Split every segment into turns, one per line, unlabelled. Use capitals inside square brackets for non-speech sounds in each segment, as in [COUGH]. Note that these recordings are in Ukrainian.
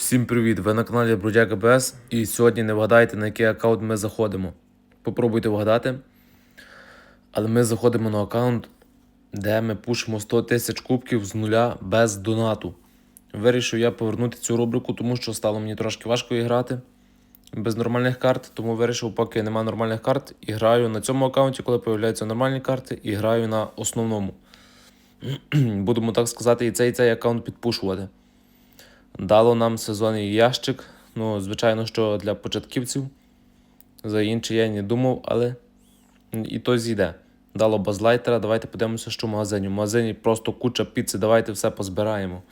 Всім привіт! Ви на каналі Брудяк БС і сьогодні не вгадайте, на який аккаунт ми заходимо. Попробуйте вгадати. Але ми заходимо на аккаунт, де ми пушимо 100 тисяч кубків з нуля без донату. Вирішив я повернути цю рубрику, тому що стало мені трошки важко грати без нормальних карт, тому вирішив, поки нема нормальних карт, і граю на цьому аккаунті, коли появляються нормальні карти, і граю на основному. [CLEARS THROAT] Будемо так сказати, і цей і цей аккаунт підпушувати. Дало нам сезонний ящик. Ну, звичайно, що для початківців. За інший я не думав, але і то зійде. Дало базлайтера. Давайте подивимося, що в магазині. В магазині просто куча піци, давайте все позбираємо.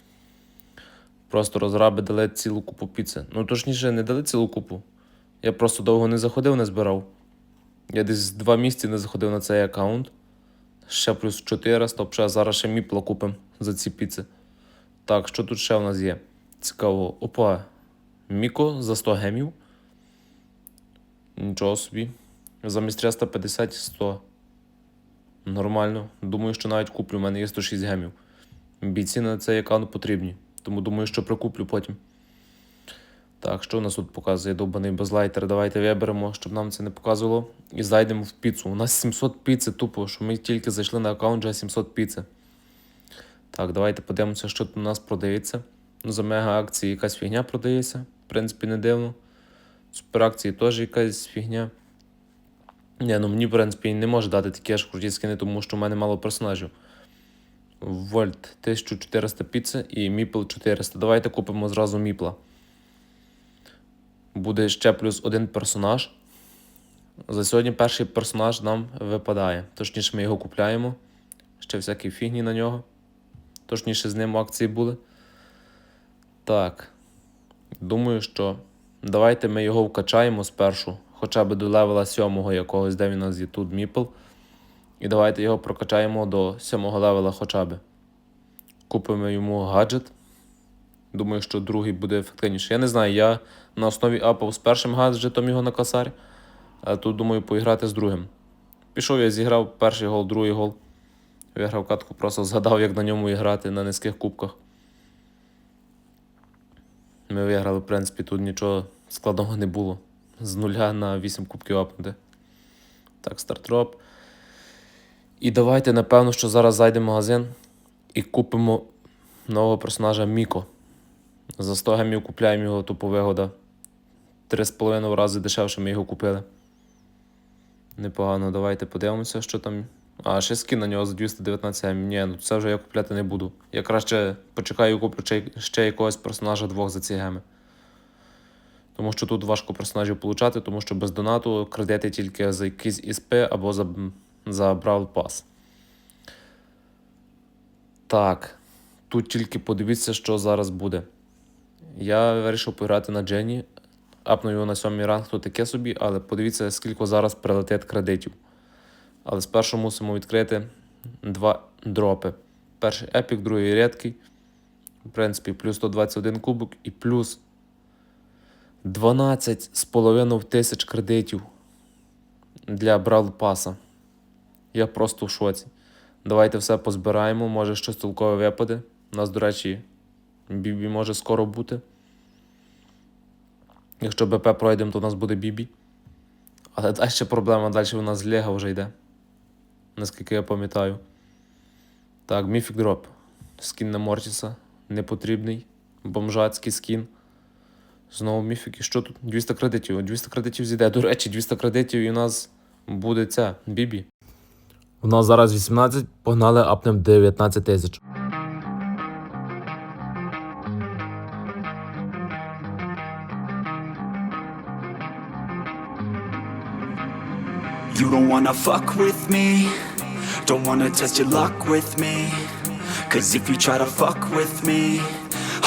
Просто розраби дали цілу купу піци. Ну, точніше, не дали цілу купу. Я просто довго не заходив, не збирав. Я десь два місяці не заходив на цей аккаунт. Ще плюс 400, взагалі зараз ще міпла купимо за ці піци. Так, що тут ще в нас є? Цікаво. Опа. Міко за 100 гемів. Нічого собі. Замість 350 100. Нормально. Думаю, що навіть куплю. У мене є 106 гемів. Бійці на цей аккаунт потрібні. Тому думаю, що прикуплю потім. Так, що у нас тут показує довбаний безлайтер? Давайте виберемо, щоб нам це не показувало. І зайдемо в піцу. У нас 700 піци тупо, що ми тільки зайшли на аккаунт вже 700 піци. Так, давайте подивимося, що тут у нас продається. За мега акції якась фігня продається. В принципі, не дивно. Суперакції теж якась фігня. Ні, ну мені, в принципі, не може дати такі аж круті скини, тому що в мене мало персонажів. Вольт 1400 піци і Міпл 400. Давайте купимо зразу Міпла. Буде ще плюс один персонаж. За сьогодні перший персонаж нам випадає. Точніше, ми його купляємо. Ще всякі фігні на нього. Точніше, з ним акції були. Так. Думаю, що давайте ми його вкачаємо спершу, хоча б до левела 7 якогось, де він у нас є тут Міпл. І давайте його прокачаємо до 7 левела хоча б. Купимо йому гаджет. Думаю, що другий буде ефективніший. Я не знаю, я на основі апав з першим гаджетом його на косарь, а тут думаю поіграти з другим. Пішов я зіграв перший гол, другий гол. Виграв катку, просто згадав, як на ньому грати на низьких кубках. Ми виграли, в принципі, тут нічого складного не було. З нуля на 8 кубків апнути. Так, стартроп. І давайте, напевно, що зараз зайдемо в магазин і купимо нового персонажа Міко. За 100 гемів купляємо його тупо вигода. 3,5 рази дешевше ми його купили. Непогано, давайте подивимося, що там. А, ще скін на нього за 219 гемів. Ні, ну це вже я купляти не буду. Я краще почекаю і куплю ще, якогось персонажа двох за ці геми. Тому що тут важко персонажів получати, тому що без донату кредити тільки за якісь ІСП або за, за Brawl Pass. Так. Тут тільки подивіться, що зараз буде. Я вирішив пограти на Джені. Апну його на сьомий ранг, то таке собі, але подивіться, скільки зараз прилетить кредитів. Але спершу мусимо відкрити два дропи. Перший епік, другий рідкий. В принципі, плюс 121 кубок і плюс 12,5 тисяч кредитів для Брал Паса. Я просто в шоці. Давайте все позбираємо, може щось толкове випаде. У нас, до речі, Бібі може скоро бути. Якщо БП пройдемо, то у нас буде Бібі. Але далі проблема, далі у нас Лего вже йде. Наскільки я пам'ятаю. Так, Міфік Дроп. Скін на Мортіса. Непотрібний. Бомжацький скін. Знову міфік. Що тут? 200 кредитів. 200 кредитів зійде. До речі, 200 кредитів і у нас буде ця Бібі.
У нас зараз 18, погнали апнем 19 тисяч.
You don't wanna fuck with me. Don't wanna test your luck with me. Cause if you try to fuck with me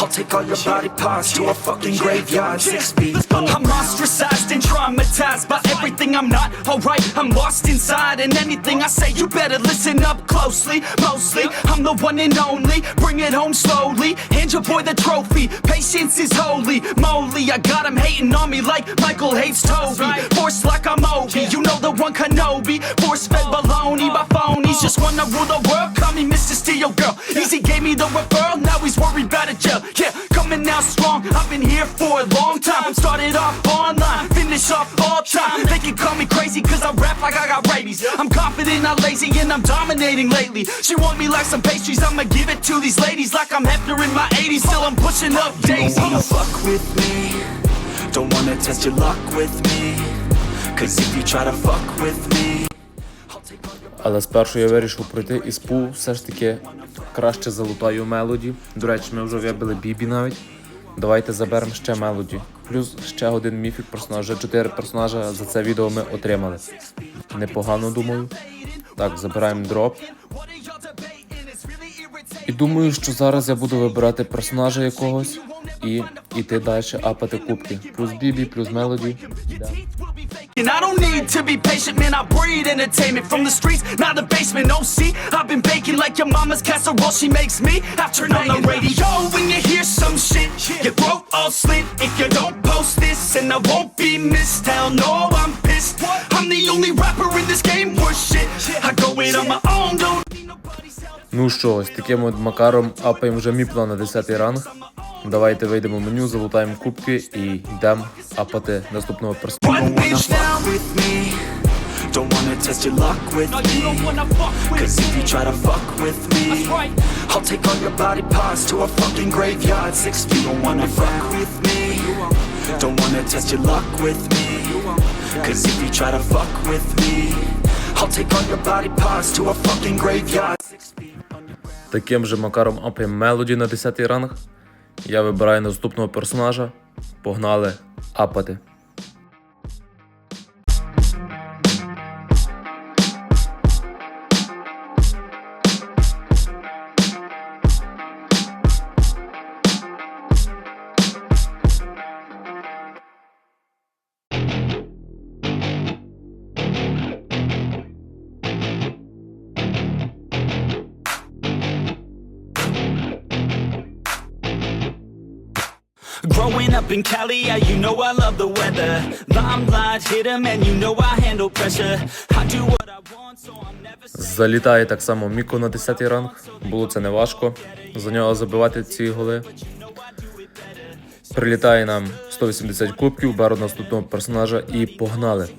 I'll take all your body parts to a fucking graveyard. Six feet I'm ostracized and traumatized by everything I'm not. Alright I'm lost inside and anything I say you better listen up closely. Mostly I'm the one and only. Bring it home slowly. Hand your boy the trophy. Patience is holy. Moly I got him hating on me like Michael hates Toby. Force like I'm Obi You know the one Kenobi. Force fed baloney by phonies. Just wanna rule the world. Call me Mr. Steel Girl. Easy gave me the referral. Now he's worried about a jail Yeah, coming out strong. I've been here for a long time. Started off online, finish off all time. They can call me crazy cause I rap like I got rabies. I'm confident, not lazy, and I'm dominating lately. She want me like some pastries, I'ma give it to these ladies like I'm Hefner in my 80s. Still, I'm pushing up daisies. Don't wanna fuck with me. Don't wanna test your luck with me. Cause if you try to fuck with me, I'll take your
Але спершу я вирішив пройти із пул, все ж таки краще залутаю мелоді. До речі, ми вже вибили бібі навіть. Давайте заберемо ще мелоді. Плюс ще один міфік персонажа. Чотири персонажа за це відео ми отримали. Непогано думаю. Так, забираємо дроп. Думаю, що зараз я буду вибирати персонажа якогось і йти далі апати кубки. Плюс бібі, плюс.
Hell no, I'm pissed.
Ну що, ось таким от макаром апаємо вже міпла на 10 ранг. Давайте вийдемо в меню, залутаємо кубки і йдемо апати наступного
graveyard.
Таким же макаром апаємо мелоді на 10 ранг. Я вибираю наступного персонажа. Погнали апати.
Growing up in Cali, yeah, you know I love the weather. Limelight hit 'em and you know I handle pressure. I do what I want, so I'm never
Залітає так само Міко на 10 ранг. Було це не важко. За нього забивати ці голи. Прилітає нам 180 кубків, беру наступного персонажа і погнали.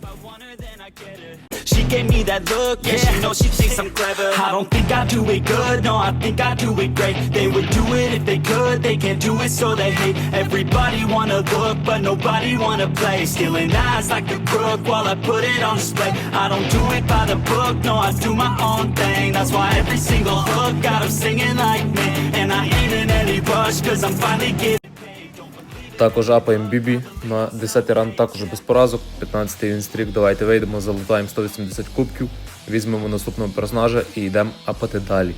She gave me that look, yeah, she knows she thinks I'm clever. I don't think I do it good, no, I think I do it great. They would do it if they could, they can't do it so they hate. Everybody wanna look, but nobody wanna play. Stealing eyes like a crook while I put it on display. I don't do it by the book, no, I do my own thing. That's why every single hook got 'em singing like me. And I ain't in any rush, cause I'm finally getting
Також апаємо Бібі на 10 ран, також без поразок, 15-й він стрік. Давайте вийдемо, залутаємо 180 кубків, візьмемо наступного персонажа і йдемо апати далі.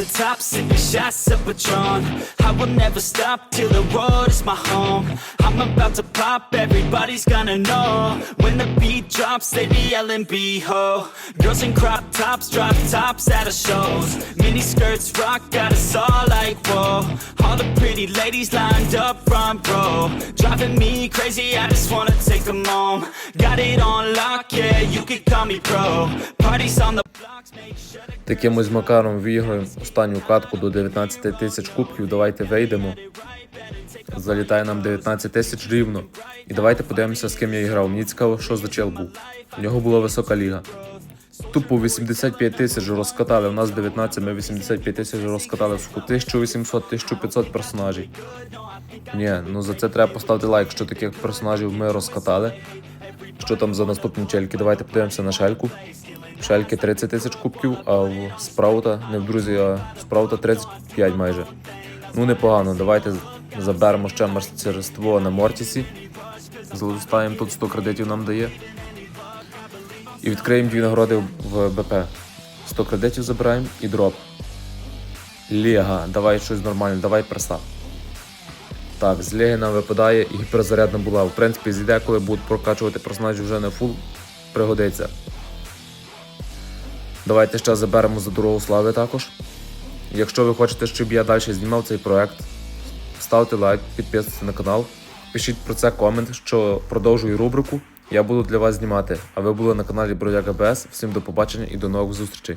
The top, sipping shots of Patron. I will never stop till the road is my home. I'm about to pop, everybody's gonna know. When the beat drops, they be yelling B-ho. Girls in crop tops, drop tops at the shows. Mini skirts rock, got us all like whoa. All the pretty ladies lined up front row. Driving me crazy, I just wanna take them home. Got it on lock, yeah, you can call me pro. Parties on the blocks, make sure to
Таким ось макаром виграємо останню катку до 19 тисяч кубків. Давайте вийдемо. Залітає нам 19 тисяч рівно. І давайте подивимося, з ким я грав. Мені цікаво, що за чел був. У нього була висока ліга. Тупо 85 тисяч розкатали. У нас 19, ми 85 тисяч розкатали. Сука, 1800-1500 персонажів. Ні, ну за це треба поставити лайк, що таких персонажів ми розкатали. Що там за наступні чельки? Давайте подивимося на шельку. Шельки 30 тисяч кубків, а в спраута, не в друзі, а в спраута 35 майже. Ну непогано, давайте заберемо ще мастерство на Мортісі. Залистаємо тут 100 кредитів нам дає. І відкриємо дві нагороди в БП. 100 кредитів забираємо і дроп. Лега, давай щось нормальне, давай перса. Так, з Леги нам випадає гіперзарядна була. В принципі, зійде, коли будуть прокачувати персонажів вже на фул, пригодиться. Давайте ще заберемо за дорогу слави також. Якщо ви хочете, щоб я далі знімав цей проект, ставте лайк, підписуйтесь на канал, пишіть про це комент, що продовжую рубрику. Я буду для вас знімати. А ви були на каналі Бродяга БС. Всім до побачення і до нових зустрічей.